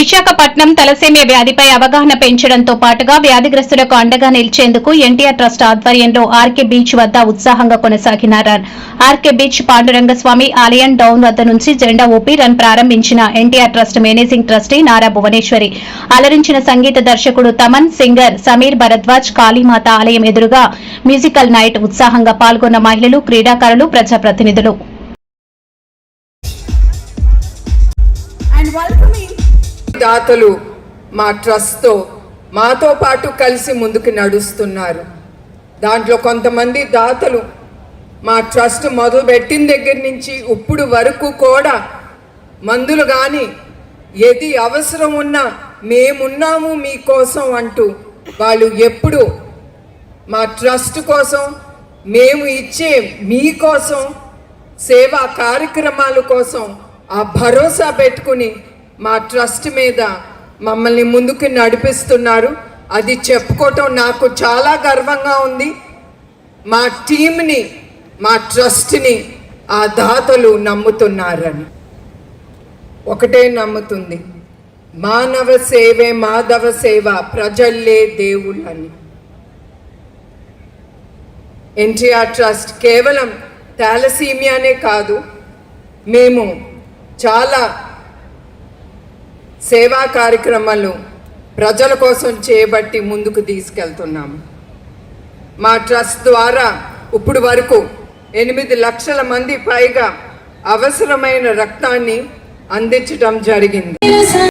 Visakhapatnam thalassemia వ్యాధిపై అవగాహన పెంచడంతో పాటుగా వ్యాధిగ్రస్తులకు అండగా నిలిచేందుకు ఎన్టీఆర్ ట్రస్ట్ ఆధ్వర్యంలో ఆర్కే బీచ్ వద్ద ఉత్సాహంగా కొనసాగిన రన్ ఆర్కే బీచ్ పాండురంగస్వామి ఆలయం డౌన్ వద్ద నుంచి జెండా ఊపి రన్ ప్రారంభించిన NTR trust managing trustee Nara Bhuvaneshwari. అలరించిన సంగీత దర్శకుడు తమన్ సింగర్ సమీర్ భరద్వాజ్ కాళీమాత ఆలయం ఎదురుగా మ్యూజికల్ నైట్ ఉత్సాహంగా పాల్గొన్న మహిళలు క్రీడాకారులు ప్రజాప్రతినిధులు. And welcoming దాతలు మా ట్రస్ట్తో మాతో పాటు కలిసి ముందుకు నడుస్తున్నారు. దాంట్లో కొంతమంది దాతలు మా ట్రస్ట్ మొదలు పెట్టిన దగ్గర నుంచి ఇప్పుడు వరకు కూడా మందులు కానీ ఏది అవసరం ఉన్నా మేమున్నాము మీకోసం అంటూ వాళ్ళు ఎప్పుడు మా ట్రస్ట్ కోసం మేము ఇచ్చే మీకోసం సేవా కార్యక్రమాల కోసం ఆ భరోసా పెట్టుకుని మా ట్రస్ట్ మీద మమ్మల్ని ముందుకు నడిపిస్తున్నారు. అది చెప్పుకోవటం నాకు చాలా గర్వంగా ఉంది. మా టీంని మా ట్రస్ట్ని ఆ దాతలు నమ్ముతున్నారని. ఒకటే నమ్ముతుంది. మానవ సేవే మాధవ సేవ ప్రజల్లే దేవుళ్ళని. ఎన్టీఆర్ ట్రస్ట్ కేవలం థాలసీమియానే కాదు మేము చాలా సేవా కార్యక్రమాలు ప్రజల కోసం చేయబట్టి ముందుకు తీసుకెళ్తున్నాము మా ట్రస్ట్ ద్వారా ఇప్పుడు వరకు ఎనిమిది లక్షల మంది పైగా అవసరమైన రక్తాన్ని అందించడం జరిగింది.